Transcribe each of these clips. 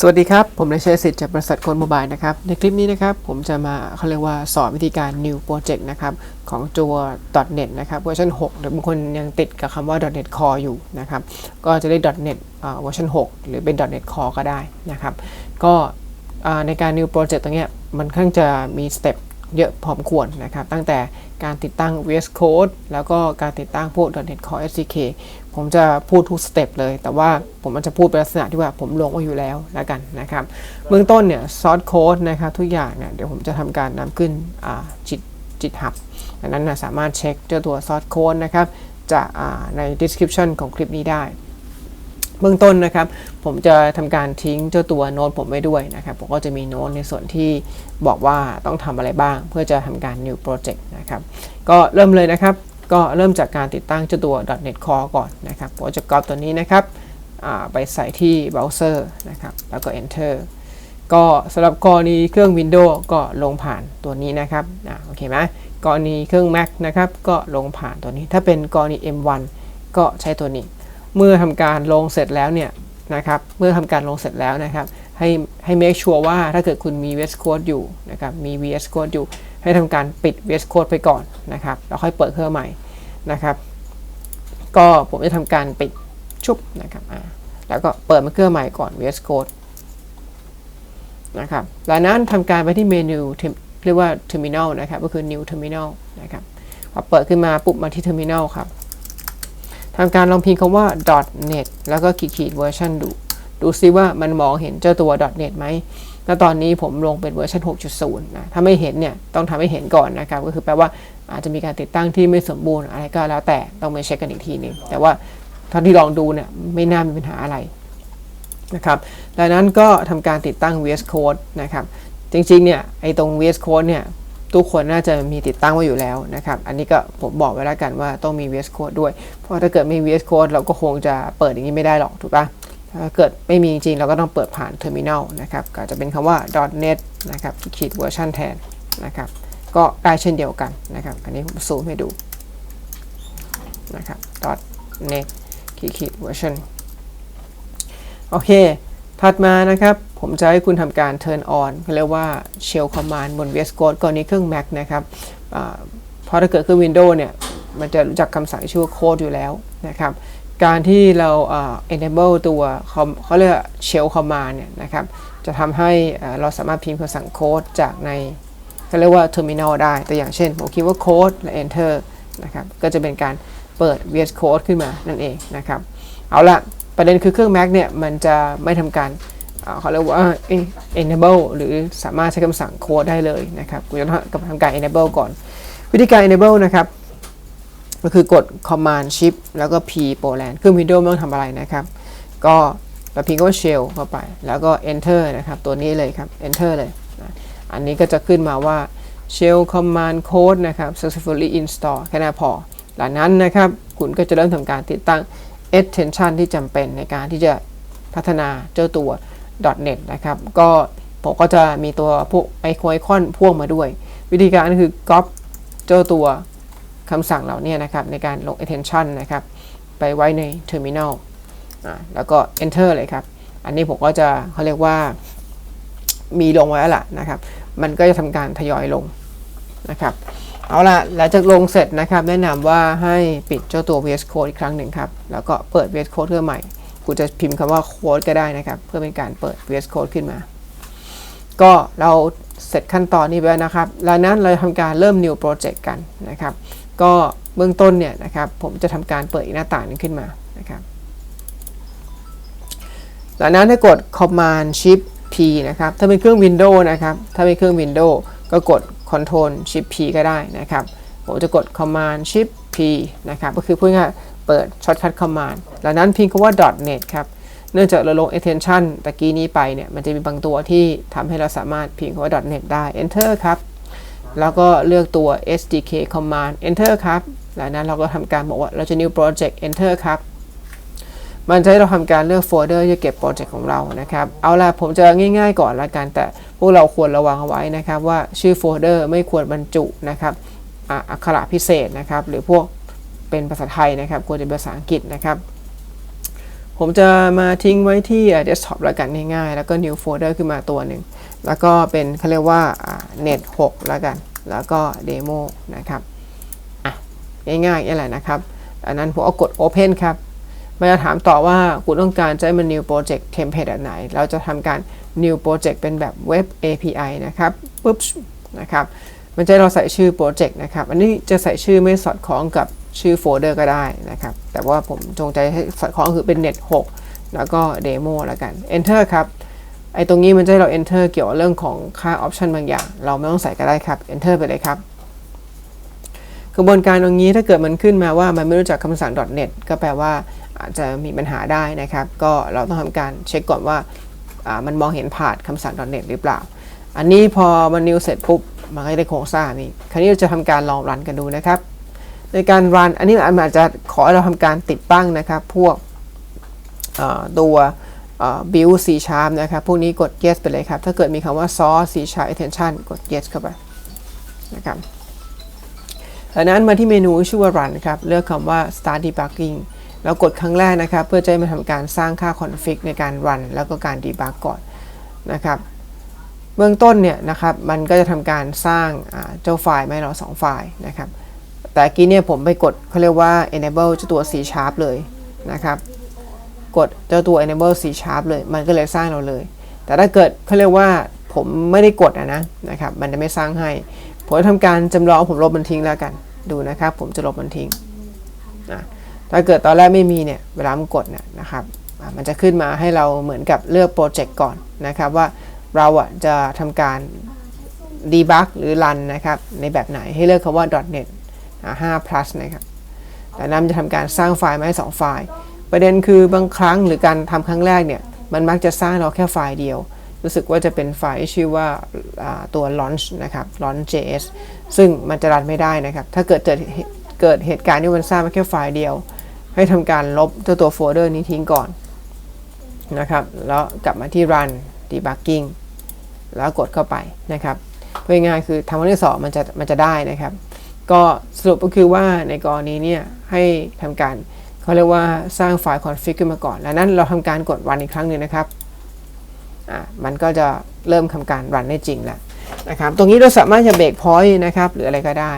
สวัสดีครับ ผมนายชัยสิทธิ์จากบริษัทคนโมบายนะครับ ในคลิปนี้นะครับ ผมจะมาเขาเรียกว่าสอนวิธีการ new project นะครับ ของตัว .NET นะครับเวอร์ชัน6หรือบางคนยังติดกับคำว่า .NET Core อยู่นะครับ ก็จะได้ .NET เวอร์ชัน6 หรือเป็น .NET Core ก็ได้นะครับ ก็ในการ new project ตรงเนี้ยมันค่อนข้างจะมีสเต็ป เยอะพอสมควรนะครับ ตั้งแต่การติดตั้ง VS Code แล้วก็การติดตั้งพวก .NET Core SDK ผมจะพูดทุกสเต็ปเลย แต่ว่าผมมันจะพูดเป็นลักษณะที่ว่าผมลงไว้อยู่แล้วแล้วกันนะครับเบื้องต้นเนี่ยซอสโค้ดนะครับทุกอย่างเนี่ยเดี๋ยวผมจะทำการนำขึ้นจิตจิตหับดังนั้นนะสามารถเช็คเจ้าตัวซอสโค้ดนะครับจากใน description ของคลิปนี้ได้ เบื้องต้นนะครับ ผมจะทำการทิ้งเจ้าตัวโน้ตผมไว้ด้วยนะครับ ผมก็จะมีโน้ตในส่วนที่บอกว่าต้องทำอะไรบ้าง เพื่อจะทำการ new project นะครับ ก็เริ่มเลยนะครับ ก็เริ่มจากการติดตั้งเจ้าตัว .NET Core ก่อนนะครับ ผมจะก๊อปตัวนี้นะครับไปใส่ที่เบราว์เซอร์นะครับ แล้วก็ enter ก็สำหรับกรณีเครื่อง Windows ก็ลงผ่านตัวนี้นะครับอ่าโอเคไหมกรณีเครื่อง Mac นะครับ ก็ลงผ่านตัวนี้ ถ้าเป็นกรณี M1 ก็ใช้ตัวนี้ เมื่อทำการลงเสร็จแล้วเนี่ยนะครับ เมื่อทำการลงเสร็จแล้วนะครับ ให้ให้ make sure ว่าถ้าเกิดคุณมี VS Code อยู่นะครับมี VS Code อยู่ ให้ทำการปิด VS Code ไปก่อนนะครับแล้วค่อยเปิดเครื่องใหม่นะครับ ก็ผมจะทำการปิดชุบนะครับอ่าแล้วก็เปิดมาเครื่องใหม่ก่อน VS Code นะครับหลังนั้นทำการไปที่เมนูเรียกว่า Terminal นะครับ ก็คือ New Terminal นะครับพอเปิดขึ้นมาปุ๊บมาที่ Terminal ครับ ทำการลองพิมพ์คำว่า .net แล้วก็ขีดขีดเวอร์ชันดู ดูซิว่ามันมองเห็นเจ้าตัว .net ไหมแล้วตอนนี้ผมลงเป็นเวอร์ชัน6.0 นะ ถ้าไม่เห็นเนี่ย ต้องทำให้เห็นก่อนนะครับ ก็คือแปลว่าอาจจะมีการติดตั้งที่ไม่สมบูรณ์อะไรก็แล้วแต่ ต้องไปเช็คกันอีกทีนึง แต่ว่าท่าที่ลองดูเนี่ย ไม่น่ามีปัญหาอะไรนะครับ ดังนั้นก็ทำการติดตั้ง VS Code นะครับ จริงๆ เนี่ย ไอ้ตรง VS Code เนี่ย ทุกคนน่าจะมีติดตั้งไว้อยู่แล้วนะครับ อันนี้ก็ผมบอกไว้แล้วกันว่าต้องมี VS Code ด้วย เพราะถ้าเกิดไม่มี VS Code เราก็คงจะเปิดอย่างนี้ไม่ได้หรอกถูกปะถ้าเกิดไม่มีจริงเราก็ต้องเปิดผ่าน Terminal นะครับก็จะเป็นคำว่า .net นะครับขีดเวอร์ชันแทนนะครับ ก็ได้เช่นเดียวกันนะครับ อันนี้ผมซูมให้ดูนะครับ .net ขีดเวอร์ชันโอเค ถัดมานะครับ ผมจะให้คุณทำการ turn on เรียกว่า shell command บน VS Code ก่อนนี้เครื่อง Mac นะครับอ่าเพราะถ้าเกิดเครื่อง Windows เนี่ย มันจะรู้จักคำสั่งชื่อว่า code อยู่แล้วนะครับ การที่เรา enable ตัวเขาเรียก shell command เนี่ยนะครับ จะทำให้เราสามารถพิมพ์คำสั่งโค้ดจากในเขาเรียกว่า terminal ได้ตัวอย่างเช่น ผมคิดว่า code และ enter นะครับ ก็จะเป็นการเปิด VS Code ขึ้นมานั่นเองนะครับ เอาละ ประเด็นคือเครื่อง Mac เนี่ยมันจะไม่ทำการเขาเรียกว่า enable หรือสามารถใช้คำสั่งโค้ดได้เลยนะครับกูจะต้องทำการ enable ก่อน วิธีการ enable นะครับ ก็คือกด command shift แล้วก็ p poland เครื่อง Windows ไม่ต้องทำอะไรนะครับ ก็เราพิมพ์คำว่า shell เข้าไป แล้วก็ enter นะครับ ตัวนี้เลยครับ enter เลยนะอันนี้ก็จะขึ้นมาว่า shell command code นะครับ successfully install แค่นั้นพอ หลังนั้นนะครับ คุณก็จะเริ่มทำการติดตั้ง extension ที่จำเป็นในการที่จะพัฒนาเจ้าตัว .net นะครับ ก็ผมก็จะมีตัวพวกไอคอนไอคอนพ่วงมาด้วย วิธีการก็คือ copy เจ้าตัวคำสั่งเหล่านี้นะครับในการลง attention นะครับไปไว้ใน terminal อ่าแล้วก็ enter เลยครับ อันนี้ผมก็จะเขาเรียกว่ามีลงไว้แล้วล่ะนะครับ มันก็จะทำการทยอยลงนะครับ เอาละหลังจากลงเสร็จนะครับ แนะนำว่าให้ปิดเจ้าตัว VS Code อีกครั้งหนึ่งครับ แล้วก็เปิด VS Code เครื่องใหม่คุณจะพิมพ์คำว่า code ก็ได้นะครับ เพื่อเป็นการเปิด VS Code ขึ้นมา ก็เราเสร็จขั้นตอนนี้ไปนะครับ แล้วนั้นเราจะทำการเริ่ม new project กันนะครับ ก็เบื้องต้นเนี่ยนะครับ ผมจะทำการเปิดอีกหน้าต่างนึงขึ้นมานะครับ หลังนั้นให้กด command shift p นะครับ ถ้าเป็นเครื่อง Windows นะครับ ถ้าเป็นเครื่อง Windows ก็กด control shift p ก็ได้นะครับผมจะกด command shift p นะครับ ก็คือพูดง่ายเปิด shortcut command หลังนั้นพิมพ์คำว่า .net ครับ เนื่องจากเราลง attention ตะกี้นี้ไปเนี่ย มันจะมีบางตัวที่ทำให้เราสามารถพิมพ์คำว่า .net ได้ enter ครับ แล้วก็เลือกตัว SDK command enter ครับ หลังนั้นเราก็ทำการบอกว่าเราจะ new project enter ครับมันจะให้เราทำการเลือกโฟลเดอร์ที่จะเก็บโปรเจกต์ของเรานะครับ เอาล่ะผมจะง่ายๆก่อนละกันแต่ วกเราควรระวังเอาไว้นะครับว่าชื่อโฟลเดอร์ไม่ควรบรรจุนะครับอักขระพิเศษนะครับหรือพวกเป็นภาษาไทยนะครับควรจะเป็นภาษาอังกฤษนะครับ ผมจะมาทิ้งไว้ที่ desktop แล้วกันง่ายๆ แล้วก็ new folder ขึ้นมาตัวหนึ่ง แล้วก็เป็นเขาเรียกว่า net 6แล้วกัน แล้วก็ demo นะครับอะง่ายๆนี่แหละนะครับอันนั้นผมเอากด open ครับมันจะถามต่อว่าคุณต้องการให้มัน new project template แบบไหน เราจะทำการ new project เป็นแบบ web API นะครับปุ๊บนะครับมันจะเราใส่ชื่อโปรเจกต์นะครับ อันนี้จะใส่ชื่อไม่สอดคล้องกับชื่อโฟลเดอร์ก็ได้นะครับ แต่ว่าผมจงใจให้สอดคล้องคือเป็น net 6 แล้วก็เดโมแล้วกัน enter ครับ ไอ้ตรงนี้มันจะให้เรา enter เกี่ยวกับเรื่องของค่า option บางอย่าง เราไม่ต้องใส่ก็ได้ครับ enter ไปเลยครับ กระบวนการตรงนี้ถ้าเกิดมันขึ้นมาว่ามันไม่รู้จักคำสั่ง .net ก็แปลว่าอาจจะมีปัญหาได้นะครับ ก็เราต้องทำการเช็คก่อนว่า มันมองเห็นผ่านคำสั่ง .net หรือเปล่า อันนี้พอมันนิวเสร็จปุ๊บมันก็ได้โครงสร้างนี้คราวนี้เราจะทำการลองรันกันดูนะครับในการรันอันนี้อาจจะขอให้เราทำการติดตั้งนะครับ พวกตัว build C sharp นะครับ พวกนี้กด yes ไปเลยครับ ถ้าเกิดมีคำว่า source C sharp extension กด yes เข้าไปนะครับจากนั้นมาที่เมนูชื่อว่า run ครับ เลือกคำว่า start debugging แล้วกดครั้งแรกนะครับเพื่อจะมาทำการสร้างค่า config ในการ run แล้วก็การ debug ก่อนนะครับเบื้องต้นเนี่ยนะครับมันก็จะทำการสร้างเจ้าไฟล์ให้เรา2ไฟล์นะครับแต่กี้เนี่ยผมไปกดเขาเรียกว่า enable เจ้าตัว C sharp เลยนะครับกดเจ้าตัว enable C sharp เลย มันก็เลยสร้างเราเลย แต่ถ้าเกิดเขาเรียกว่าผมไม่ได้กดนะนะครับมันจะไม่สร้างให้ ผมจะทำการจำลองผมลบมันทิ้งแล้วกันดูนะครับ ผมจะลบมันทิ้งนะ ถ้าเกิดตอนแรกไม่มีเนี่ยเวลามันกดเนี่ยนะครับมันจะขึ้นมาให้เราเหมือนกับเลือกโปรเจกต์ก่อนนะครับว่าเราอะจะทำการ debug หรือ run นะครับในแบบไหนให้เลือกคำว่า .net 5 plus นะครับแต่นั้นจะทำการสร้างไฟล์มาให้2ไฟล์ ประเด็นคือบางครั้งหรือการทำครั้งแรกเนี่ยมันมักจะสร้างเราแค่ไฟล์เดียว รู้สึกว่าจะเป็นไฟล์ชื่อว่าตัว launch นะครับ launch.js ซึ่งมันจะรันไม่ได้นะครับ ถ้าเกิดเกิดเหตุการณ์ที่มันสร้างมาแค่ไฟล์เดียว ให้ทำการลบตัวตัวโฟลเดอร์นี้ทิ้งก่อนนะครับ แล้วกลับมาที่ run debugging แล้วกดเข้าไปนะครับเพื่อง่ายคือทำวันที่สองมันจะมันจะได้นะครับ ก็สรุปก็คือว่าในกรณีนี้ให้ทำการเขาเรียกว่าสร้างไฟล์ config ขึ้นมาก่อน แล้วนั้นเราทำการกดรันอีกครั้งหนึ่งนะครับอ่ามันก็จะเริ่มทำการรันได้จริงแล้วนะครับ ตรงนี้เราสามารถจะเบรกพอยต์นะครับ หรืออะไรก็ได้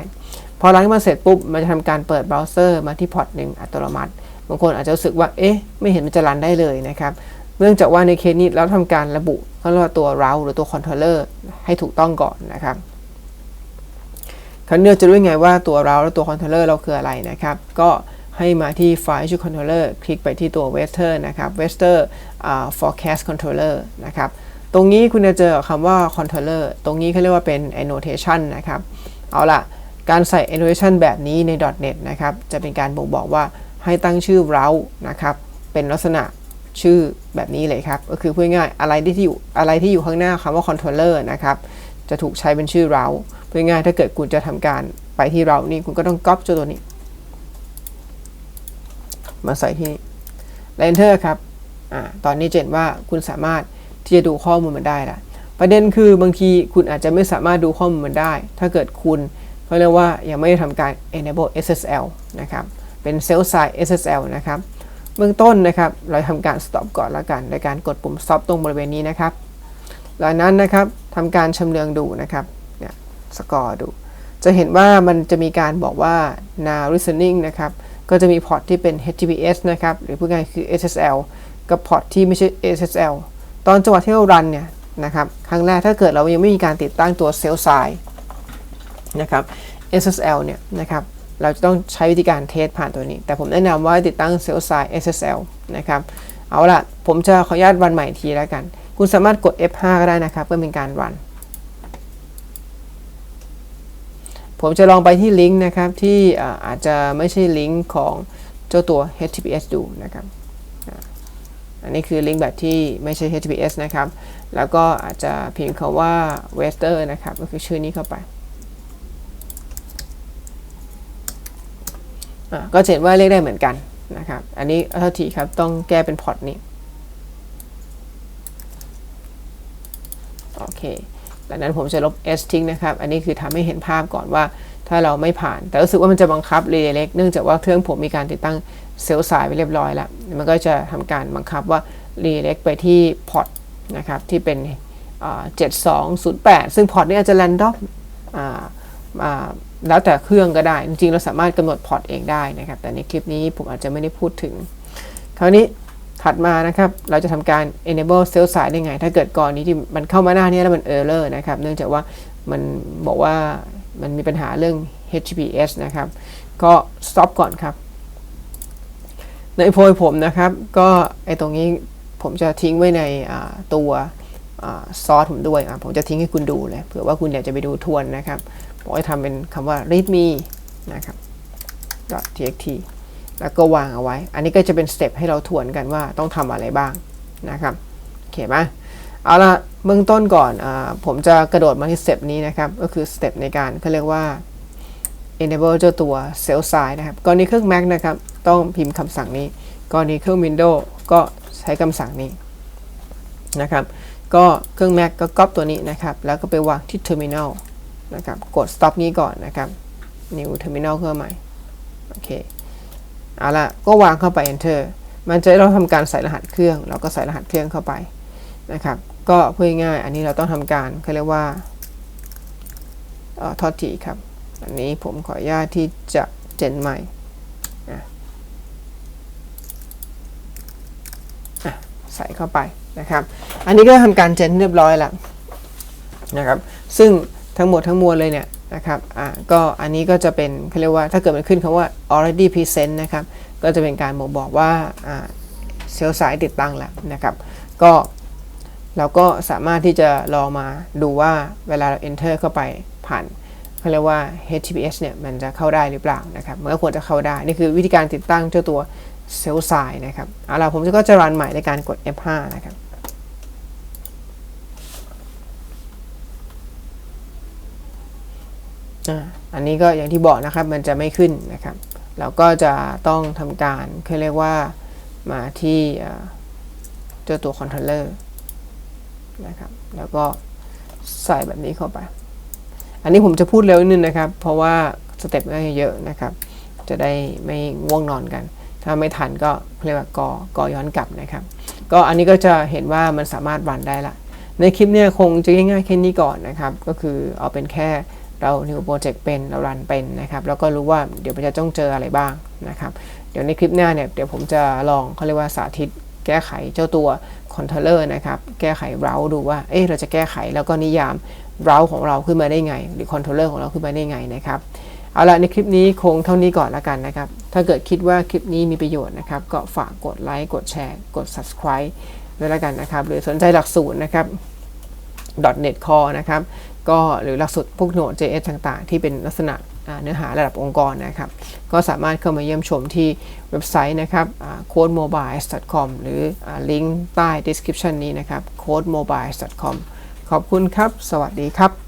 พอรันมาเสร็จปุ๊บมันจะทำการเปิดเบราว์เซอร์มาที่พอร์ตหนึ่งอัตโนมัติ บางคนอาจจะรู้สึกว่า เอ๊ะ ไม่เห็นมันจะรันได้เลยนะครับ เนื่องจากว่าในเคสนี้เราทำการระบุเขาเรียกว่าตัว route หรือตัว controller ให้ถูกต้องก่อนนะครับคราวนี้เราจะรู้ไงว่าตัว route และตัว controller เราคืออะไรนะครับ ก็ให้มาที่ไฟล์ชื่อ controller คลิกไปที่ตัว vector นะครับ vector uh, forecast controller นะครับ ตรงนี้คุณจะเจอคำว่า controller ตรงนี้เขาเรียกว่าเป็น annotation นะครับ เอาล่ะ การใส่ annotation แบบนี้ใน .NET นะครับ จะเป็นการบ่งบอกว่าให้ตั้งชื่อ route นะครับ เป็นลักษณะชื่อแบบนี้เลยครับ ก็คือพูดง่ายอะไรที่อยู่อะไรที่อยู่ข้างหน้าคำว่า controller นะครับ จะถูกใช้เป็นชื่อเราพูดง่ายถ้าเกิดคุณจะทำการไปที่เรานี่คุณก็ต้องก๊อปเจ้าตัวนี้ มาใส่ที่นี่ enter ครับอ่าตอนนี้เจนว่าคุณสามารถที่จะดูข้อมูลมันได้ละประเด็นคือบางทีคุณอาจจะไม่สามารถดูข้อมูลมันได้ ถ้าเกิดคุณ เขาเรียกว่ายังไม่ได้ทำการ enable SSL นะครับเป็น self side SSL นะครับเบื้องต้นนะครับเราทำการ stop ก่อนล้วกันโดยการกดปุ่ม stop ตรงบริเวณนี้นะครับหลังนั้นนะครับทำการชำเลืองดูนะครับเนี่ยสกอร์ดู จะเห็นว่ามันจะมีการบอกว่า now listening นะครับก็จะมีพอร์ตที่เป็น HTTPS นะครับหรือพูดง่ายคือ SSL กับพอร์ตที่ไม่ใช่ SSL ตอนจังหวะที่เรารันเนี่ยนะครับครั้งแรกถ้าเกิดเรายังไม่มีการติดตั้งตัว cell side นะครับ SSL เนี่ยนะครับเราจะต้องใช้วิธีการเทสผ่านตัวนี้ แต่ผมแนะนำว่าติดตั้งเซลล์ไซ SSL นะครับเอาละผมจะขออนุญาตรันใหม่ทีแล้วกัน คุณสามารถกด F5 ก็ได้นะครับเพื่อเป็นการรัน ผมจะลองไปที่ลิงก์นะครับที่อาจจะไม่ใช่ลิงก์ของเจ้าตัว HTTPS ดูนะครับอันนี้คือลิงก์แบบที่ไม่ใช่ HTTPS นะครับ แล้วก็อาจจะเพียงคำว่า w e s t e r นะครับ ก็คือชื่อนี้เข้าไป ก็เห็นว่าเรียกได้เหมือนกันนะครับ อันนี้เท่าทีครับ ต้องแก้เป็นพอร์ตนี้ โอเคดังนั้นผมจะลบ s ทิ้งนะครับ อันนี้คือทำให้เห็นภาพก่อนว่า ถ้าเราไม่ผ่าน แต่รู้สึกว่ามันจะบังคับ redirect เนื่องจากว่าเครื่องผมมีการติดตั้งเซลล์สายไปเรียบร้อยแล้ว มันก็จะทำการบังคับว่า redirect ไปที่พอร์ตนะครับ ที่เป็นอ่า7208ซึ่งพอร์ตนี้อาจจะ random อ่าอ่า แล้วแต่เครื่องก็ได้ จริงๆ เราสามารถกำหนดพอร์ตเองได้นะครับ แต่ในคลิปนี้ผมอาจจะไม่ได้พูดถึง คราวนี้ถัดมานะครับ เราจะทำการ enable cell side ได้ไง ถ้าเกิดก่อนนี้ที่มันเข้ามาหน้านี้แล้วมัน error นะครับ เนื่องจากว่ามันบอกว่ามันมีปัญหาเรื่อง HTTPS นะครับ ก็ stop ก่อนครับ ในโพยผมนะครับ ก็ไอตรงนี้ผมจะทิ้งไว้ในตัวซอสผมด้วย ผมจะทิ้งให้คุณดูเลย เผื่อว่าคุณอยากจะไปดูทวนนะครับ ผมจะทำเป็นคำว่า readme นะครับ .txt แล้วก็วางเอาไว้ อันนี้ก็จะเป็นสเต็ปให้เราทวนกันว่าต้องทำอะไรบ้างนะครับโอเคไหมเอาละเบื้องต้นก่อนอผมจะกระโดดมาที่สเต็ปนี้นะครับ ก็คือสเต็ปในการเขาเรียกว่า enable เจ้าตัว cell side นะครับกรณีเครื่อง Mac นะครับ ต้องพิมพ์คำสั่งนี้กรณีเครื่อง Windows ก็ใช้คำสั่งนี้นะครับ ก็เครื่อง Mac ก็ก๊อปตัวนี้นะครับ แล้วก็ไปวางที่ terminal นะครับ กด stop นี้ก่อนนะครับ new terminal เครื่องใหม่ โอเค เอาละก็วางเข้าไป enter มันจะเราทำการใส่รหัสเครื่อง เราก็ใส่รหัสเครื่องเข้าไปนะครับ ก็เพื่อง่าย อันนี้เราต้องทำการเขาเรียกว่าเอ่อทอดทีครับ อันนี้ผมขออนุญาตที่จะเจนใหม่ใส่เข้าไปนะครับ อันนี้ก็ทำการเจนเรียบร้อยแล้วนะครับ ซึ่ง ทั้งหมดทั้งมวลเลยเนี่ยนะครับอ่าก็อันนี้ก็จะเป็นเขาเรียกว่าถ้าเกิดมันขึ้นคำว่า already present นะครับก็จะเป็นการบอกบอกว่าอ่าเซลล์สายติดตั้งแล้วนะครับก็เราก็สามารถที่จะลองมาดูว่าเวลาเรา enter เข้าไปผ่านเขาเรียกว่า HTTPS เนี่ยมันจะเข้าได้หรือเปล่านะครับมันก็ควรจะเข้าได้ นี่คือวิธีการติดตั้งเจ้าตัวเซลล์สายนะครับเอาล่ะผมก็จะรันใหม่ในการกด F5 นะครับ อันนี้ก็อย่างที่บอกนะครับมันจะไม่ขึ้นนะครับ เราก็จะต้องทำการคือเรียกว่ามาที่เจ้าตัวคอนโทรลเลอร์นะครับ แล้วก็ใส่แบบนี้เข้าไป อันนี้ผมจะพูดเร็วนิดนึงนะครับ เพราะว่าสเต็ปก็เยอะนะครับ จะได้ไม่ง่วงนอนกัน ถ้าไม่ทันก็เรียกว่ากอกอย้อนกลับนะครับ ก็อันนี้ก็จะเห็นว่ามันสามารถรันได้ละ ในคลิปเนี้ยคงจะง่ายๆแค่นี้ก่อนนะครับ ก็คือเอาเป็นแค่ เรา new project เป็นเรารันเป็นนะครับ แล้วก็รู้ว่าเดี๋ยวมันจะต้องเจออะไรบ้างนะครับ เดี๋ยวในคลิปหน้าเนี่ยเดี๋ยวผมจะลองเขาเรียกว่าสาธิตแก้ไขเจ้าตัวคอนโทรเลอร์นะครับ แก้ไขเราดูว่า เอ๊ะเราจะแก้ไขแล้วก็นิยามเราของเราขึ้นมาได้ไง หรือคอนโทรเลอร์ของเราขึ้นมาได้ไงนะครับ เอาละในคลิปนี้คงเท่านี้ก่อนละกันนะครับ ถ้าเกิดคิดว่าคลิปนี้มีประโยชน์นะครับ ก็ฝากกดไลค์กดแชร์ กด subscribe ด้วยละกันนะครับ หรือสนใจหลักสูตรนะครับ .NET Core นะครับ ก็หรือหลักสูตรพวก Node.js ต่างๆ ที่เป็นลักษณะเนื้อหาระดับองค์กรนะครับ ก็สามารถเข้ามาเยี่ยมชมที่เว็บไซต์นะครับ code mobile.com หรือลิงก์ใต้ description นี้นะครับ code mobile.com ขอบคุณครับ สวัสดีครับ